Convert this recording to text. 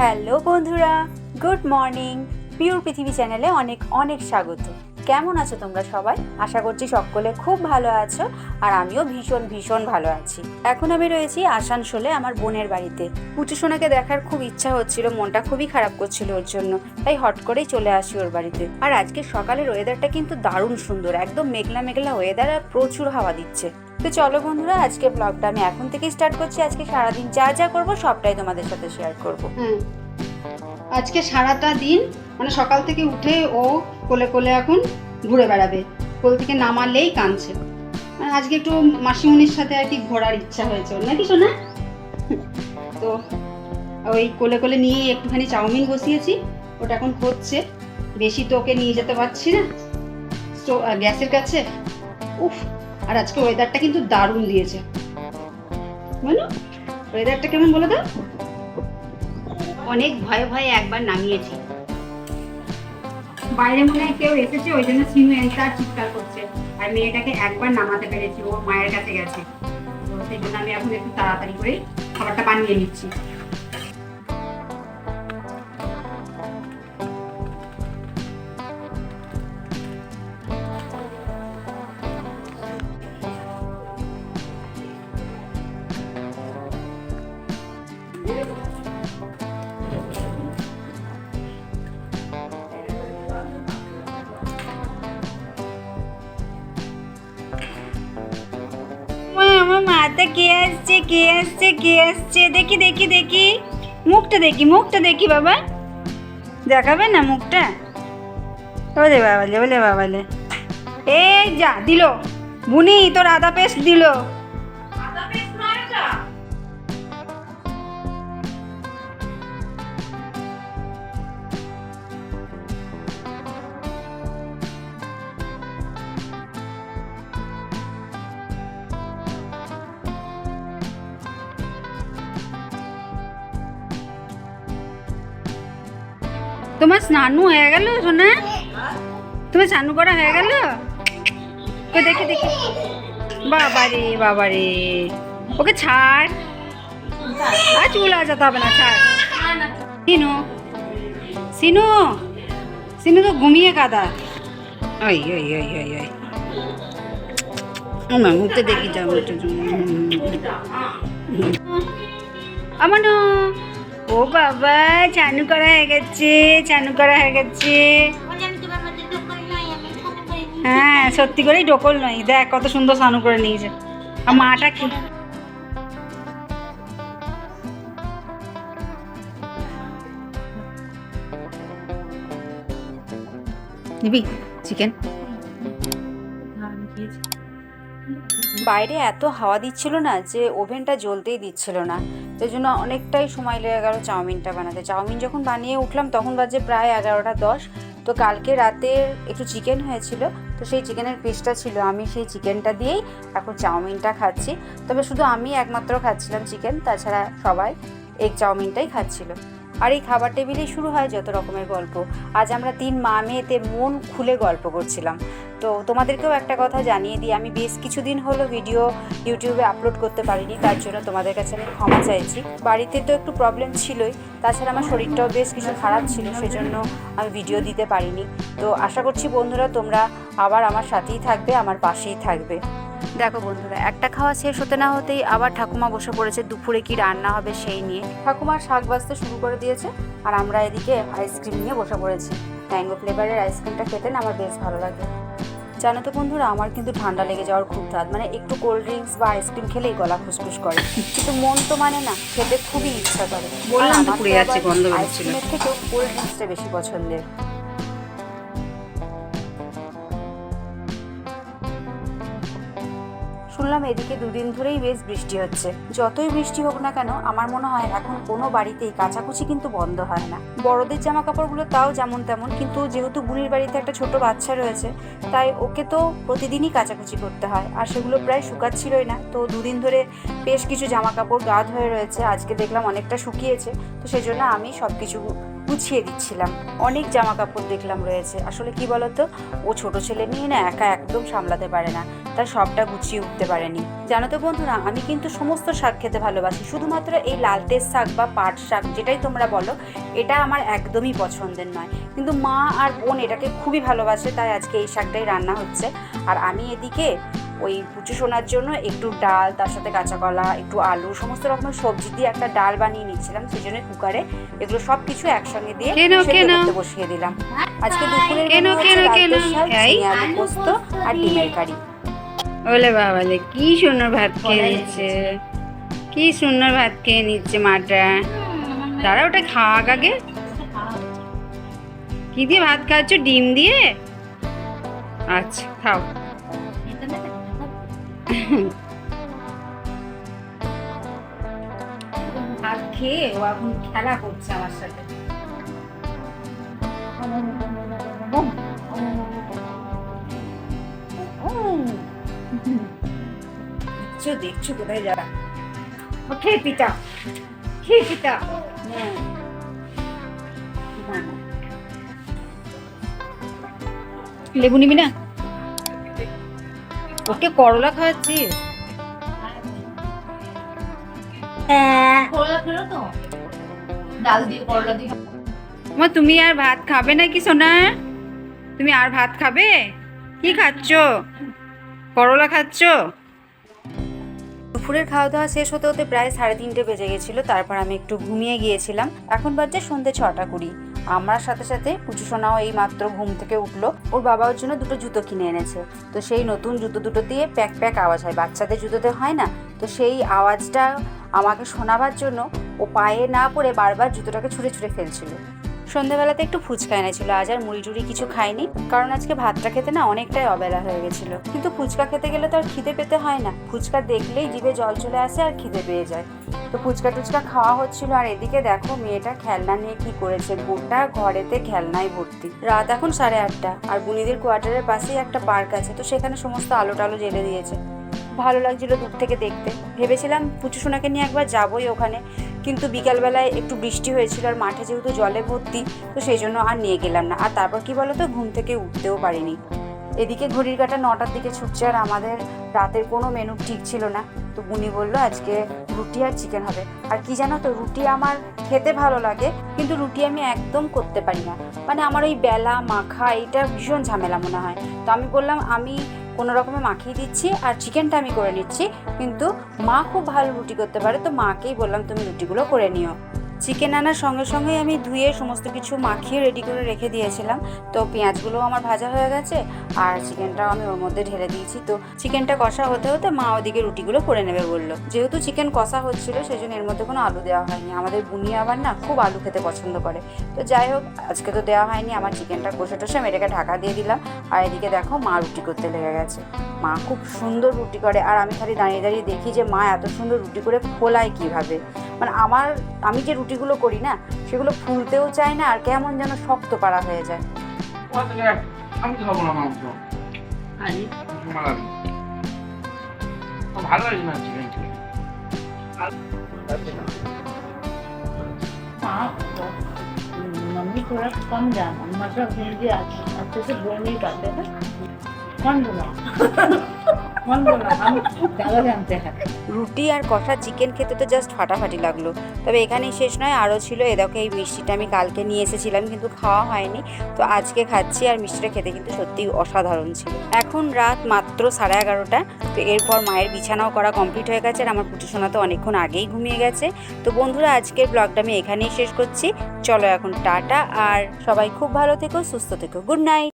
Hello বন্ধুরা, good morning. Pure পৃথিবী চ্যানেলে অনেক অনেক স্বাগত। কেমন আছো তোমরা সবাই? আশা করছি সকলে খুব ভালো আছো আর আমিও ভীষণ ভীষণ ভালো আছি। এখন আমি রয়েছি আসানসোলে আমার বোনের বাড়িতে। পুচু সোনাকে দেখার খুব ইচ্ছা হচ্ছিল, মনটা খুবই খারাপ করছিল ওর জন্য। তাই হট করেই চলে আসি ওর বাড়িতে। আর আজকে সকালের ওয়েদারটা কিন্তু দারুণ সুন্দর, একদম মেঘলা মেঘলা ওয়েদার আর প্রচুর হাওয়া দিচ্ছে। তো চলো বন্ধুরা আজকে ব্লগটা আমি এখন থেকে স্টার্ট করছি। আজকে সারাদিন যা যা করব, সবটাই তোমাদের সাথে শেয়ার করব। আজকে সারাটা দিন মানে সকাল থেকে উঠে ও কোলে কোলে এখন ঘুরে বেড়াবে। কোল থেকে নামালেই কাঁদছে। মানে আজকে একটু মাসিমণির সাথে আর কি ঘোরার ইচ্ছা হয়েছে ওর। নাকি শোনা তো ওই কোলে কোলে নিয়ে একটুখানি চাউমিন বসিয়েছি। ওটা এখন হচ্ছে। বেশি তো ওকে নিয়ে যেতে পারছি না। গ্যাসের কাছে? উফ আর আজকে ওয়েদারটা কিন্তু দারুণ দিয়েছে। বলো ওয়েদারটা কেমন বলে দাও অনেক ভয়ে ভয়ে একবার নামিয়েছি। বাইরে মনে হয় কেউ এসেছে ওই জন্য সিনু আর চিৎকার করছে। আর মেয়েটাকে একবার নামাতে পেরেছি ও মায়ের কাছে গেছে। তো সেই জন্য আমি এখন একটু তাড়াতাড়ি করে খাবারটা বানিয়ে নিচ্ছি। মাথা কে আসছে কে আসছে কে আসছে? দেখি দেখি দেখি। মুখটা দেখি মুখটা দেখি বাবা। দেখাবে না মুখটা? ওলে বাবালে ওলে বাবালে। এই যা, দিল। বুনি, তোর আদা পেস্ট দিল। তোমার স্নানু হয়ে গেল, সোনা? তোমার স্নানু করা হয়ে গেল? দেখি দেখি। বাবা রে ওকে ছাড়। আর চুল আজাতে হবে না, ছাড়। সিনু সিনু সিনু তো ঘুমিয়ে কাদা। ওই ওই ওই ওই ওই দেখি যাব আমার ও বাবা চানু করা হয়ে গেছে চানু করা হয়ে গেছে। হ্যাঁ সত্যি করেই ডোকল নয়। দেখ কত সুন্দর স্নানু করে নিয়েছে। আর মাটা কি? নিবি চিকেন? বাইরে এত হাওয়া দিচ্ছিল না যে ওভেনটা জ্বলতেই দিচ্ছিল না। সেই জন্য অনেকটাই সময় লেগে গেল চাউমিনটা বানাতে। চাউমিন যখন বানিয়ে উঠলাম, তখন বাজে প্রায় এগারোটা দশ। তো কালকে রাতে একটু চিকেন হয়েছিল, তো সেই চিকেনের পিসটা ছিল। আমি সেই চিকেনটা দিয়েই এখন চাউমিনটা খাচ্ছি। তবে শুধু আমি একমাত্র খাচ্ছিলাম চিকেন তাছাড়া সবাই এগ চাউমিনটাই খাচ্ছিল। আর এই খাবার টেবিলেই শুরু হয় যত রকমের গল্প। আজ আমরা তিন মা মেয়েতে মন খুলে গল্প করছিলাম। তো তোমাদেরকেও একটা কথা জানিয়ে দিই, আমি বেশ কিছুদিন হলো ভিডিও ইউটিউবে আপলোড করতে পারিনি, তার জন্য তোমাদের কাছে আমি ক্ষমা চাইছি। বাড়িতে তো একটু প্রবলেম ছিলই, তাছাড়া আমার শরীরটাও বেশ কিছু খারাপ ছিল, সেজন্য আমি ভিডিও দিতে পারিনি। তো আশা করছি বন্ধুরা, তোমরা আবার আমার সাথেই থাকবে, আমার পাশেই থাকবে। দেখো বন্ধুরা একটা খাওয়া শেষ হতে না হতেই আবার ঠাকুমা বসে পড়েছে দুপুরে কি রান্না হবে সেই নিয়ে। ঠাকুমার শাক বাজতে শুরু করে দিয়েছে আর আমরা এদিকে আইসক্রিম নিয়ে বসে পড়েছি। ম্যাঙ্গো ফ্লেভারের আইসক্রিমটা খেতে না আমার বেশ ভালো লাগে। জানো তো বন্ধুরা আমার কিন্তু ঠান্ডা লেগে যাওয়ার খুব ধাত মানে একটু কোল্ড ড্রিঙ্কস বা আইসক্রিম খেলেই গলা খুসখুস করে। কিন্তু মন তো মানে না খেতে খুবই ইচ্ছা করে। বললাম তো পুড়ে যাচ্ছে, গন্ধ বেরোচ্ছিল। আইসক্রিমের থেকেও কোল্ড ড্রিঙ্কসটা বেশি পছন্দের। শুনলাম এদিকে দুদিন ধরেই বেশ বৃষ্টি হচ্ছে। যতই বৃষ্টি হোক না কেন, আমার মনে হয় এখন কোনো বাড়িতেই কাচাকুচি কিন্তু বন্ধ হয় না। বড়দের জামা কাপড়গুলো তাও যেমন তেমন, কিন্তু যেহেতু বুনির বাড়িতে একটা ছোট বাচ্চা রয়েছে, তাই ওকে তো প্রতিদিনই কাচাকুচি করতে হয়, আর সেগুলো প্রায় শুকাচ্ছিলই না। তো দুদিন ধরে বেশ কিছু জামা কাপড় গাদ হয়ে রয়েছে, আজকে দেখলাম অনেকটা শুকিয়েছে, তো সেই জন্য আমি সব কিছু গুছিয়ে দিচ্ছিলাম। অনেক জামা কাপড় দেখলাম রয়েছে। আসলে কি বলতো? ও ছোট ছেলে নিয়ে না একা একদম সামলাতে পারে না। তাই সবটা গুছিয়ে উঠতে পারেনি। জানো তো বন্ধুরা, আমি কিন্তু সমস্ত শাক খেতে ভালোবাসি। শুধুমাত্র এই লালটের শাক বা পাট শাক যেটাই তোমরা বলো, এটা আমার একদমই পছন্দের নয়। কিন্তু মা আর বোন এটাকে খুবই ভালোবাসে, তাই আজকে এই শাকটাই রান্না হচ্ছে। আর আমি এদিকে ওই পুচু সোনার জন্য একটু ডাল তার সাথে কাঁচা কলা একটু আলু সমস্ত রকমের সবজি দিয়ে একটা ডাল বানিয়ে নিচ্ছিলাম। সেই জন্য কুকারে এগুলো সব কিছু একসঙ্গে দিয়ে কেন, সেদ্ধ করতে বসিয়ে দিলাম। আজকে দুপুরের কেন, কেন, কেন? পোস্ত আর ডিমের কারি। ওলে বাবালে কি সুন্দর ভাত খেয়ে নিচ্ছে। কি সুন্দর ভাত খেয়ে নিচ্ছে মাটা। দাঁড়া ওটা খাওয়া আগে। কি দিয়ে ভাত খাচ্ছ? ডিম দিয়ে? আচ্ছা খাও। খেয়ে ও এখন খেলা আমার সাথে। দেখছ দেখছ কোথায় খেয়ে পিটা লেবু নিবি না? ওকে করলা খাওয়াচ্ছিস? দিয়ে মা তুমি আর ভাত খাবে নাকি সোনা? তুমি আর ভাত খাবে? কি খাচ্ছ? করলা খাচ্ছ? দুপুরের খাওয়া দাওয়া শেষ হতে হতে প্রায় সাড়ে তিনটে বেজে গেছিল তারপর আমি একটু ঘুমিয়ে গিয়েছিলাম। এখন বাজছে সন্ধ্যে ছটা কুড়ি। আমার সাথে সাথে পুচু সোনাও এই মাত্র ঘুম থেকে উঠল। ওর বাবা ওর জন্য দুটো জুতো কিনে এনেছে। তো সেই নতুন জুতো দুটো দিয়ে প্যাক প্যাক আওয়াজ হয়। বাচ্চাদের জুতোতে হয় না? তো সেই আওয়াজটা আমাকে শোনাবার জন্য ও পায়ে না পড়ে বারবার জুতোটাকে ছুঁড়ে ছুঁড়ে ফেলছিল। সন্ধ্যাবেলাতে একটু ফুচকা এনেছিল, আজ আর মুড়ি টুড়ি কিছু খাইনি, কারণ আজকে ভাতটা খেতে না অনেকটাই অবেলা হয়ে গেছিল। কিন্তু ফুচকা খেতে গেলে তো আর খিদে পেতে হয় না। ফুচকা দেখলেই জিভে জল চলে আসে আর খিদে পেয়ে যায়। তো ফুচকা টুচকা খাওয়া হচ্ছিল, আর এদিকে দেখো মেয়েটা খেলনা নিয়ে কি করেছে। গোটা ঘরেতে খেলনায় ভর্তি। রাত এখন সাড়ে আটটা, আর বুনিদের কোয়ার্টারের পাশেই একটা পার্ক আছে, তো সেখানে সমস্ত আলো টালো জেলে দিয়েছে। ভালো লাগছিল দূর থেকে দেখতে। ভেবেছিলাম পুচু সোনাকে নিয়ে একবার যাবোই ওখানে। কিন্তু বিকালবেলায় একটু বৃষ্টি হয়েছিল আর মাঠে যেহেতু জলে ভর্তি, তো সেই জন্য আর নিয়ে গেলাম না। আর তারপর কি বলতো, ঘুম থেকে উঠতেও পারিনি। এদিকে ঘড়ির কাটা নটার দিকে ছুটছে আর আমাদের রাতের কোনো মেনু ঠিক ছিল না। তো বুনি বলল, আজকে রুটি আর চিকেন হবে। আর কি জানো তো, রুটি আমার খেতে ভালো লাগে, কিন্তু রুটি আমি একদম করতে পারি না। মানে আমার ওই বেলা, মাখা এটা ভীষণ ঝামেলা মনে হয়। তো আমি বললাম, আমি কোনো রকমে মাখিয়ে দিচ্ছি আর চিকেনটা আমি করে নিচ্ছি। কিন্তু মা খুব ভালো রুটি করতে পারে, তো মাকেই বললাম তুমি রুটিগুলো করে নিও। চিকেন আনার সঙ্গে সঙ্গে আমি ধুয়ে সমস্ত কিছু মাখিয়ে রেডি করে রেখে দিয়েছিলাম। তো পেঁয়াজগুলোও আমার ভাজা হয়ে গেছে, আর চিকেনটাও আমি ওর মধ্যে ঢেলে দিয়েছি। তো চিকেনটা কষা হতে হতে মা ওদিকে রুটিগুলো করে নেবে বলল। যেহেতু চিকেন কষা হচ্ছিল সেই জন্য এর মধ্যে কোনো আলু দেওয়া হয়নি। আমাদের বুনি আবার না খুব আলু খেতে পছন্দ করে। তো যাই হোক, আজকে তো দেওয়া হয়নি, আমার চিকেনটা কষে টষে আমি এটাকে ঢাকা দিয়ে দিলাম। আর এদিকে দেখো মা রুটি করতে লেগে গেছে। মা খুব সুন্দর রুটি করে, আর আমি খালি দাঁড়িয়ে দাঁড়িয়ে দেখি যে মা এত সুন্দর রুটি করে ফোলায় কীভাবে। মানে আমার আমি যে রুটিগুলো করি না সেগুলো ফুলতেও চায় না আর কেমন যেন শক্ত পাড়া হয়ে যায় আমি খাবো না মাংস আরে আমার লাগে ভালো লাগে না চিকেন मम्मी थोड़ा कम जाना मतलब हिंदी आता अच्छे से बोल नहीं पाते ना कौन बोला রুটি আর কষা চিকেন খেতে তো জাস্ট ফাটাফাটি লাগল। তবে এখানেই শেষ নয় আরও ছিল এদেরকে এই মিষ্টিটা আমি কালকে নিয়ে এসেছিলাম কিন্তু খাওয়া হয়নি। তো আজকে খাচ্ছি আর মিষ্টিটা খেতে কিন্তু সত্যিই অসাধারণ ছিল। এখন রাত মাত্র সাড়ে এগারোটা তো এরপর মায়ের বিছানাও করা কমপ্লিট হয়ে গেছে আর আমার পুটিসোনা তো অনেকক্ষণ আগেই ঘুমিয়ে গেছে। তো বন্ধুরা আজকের ব্লগটা আমি এখানেই শেষ করছি। চলো এখন টাটা আর সবাই খুব ভালো থেকো সুস্থ থেকো। Good night!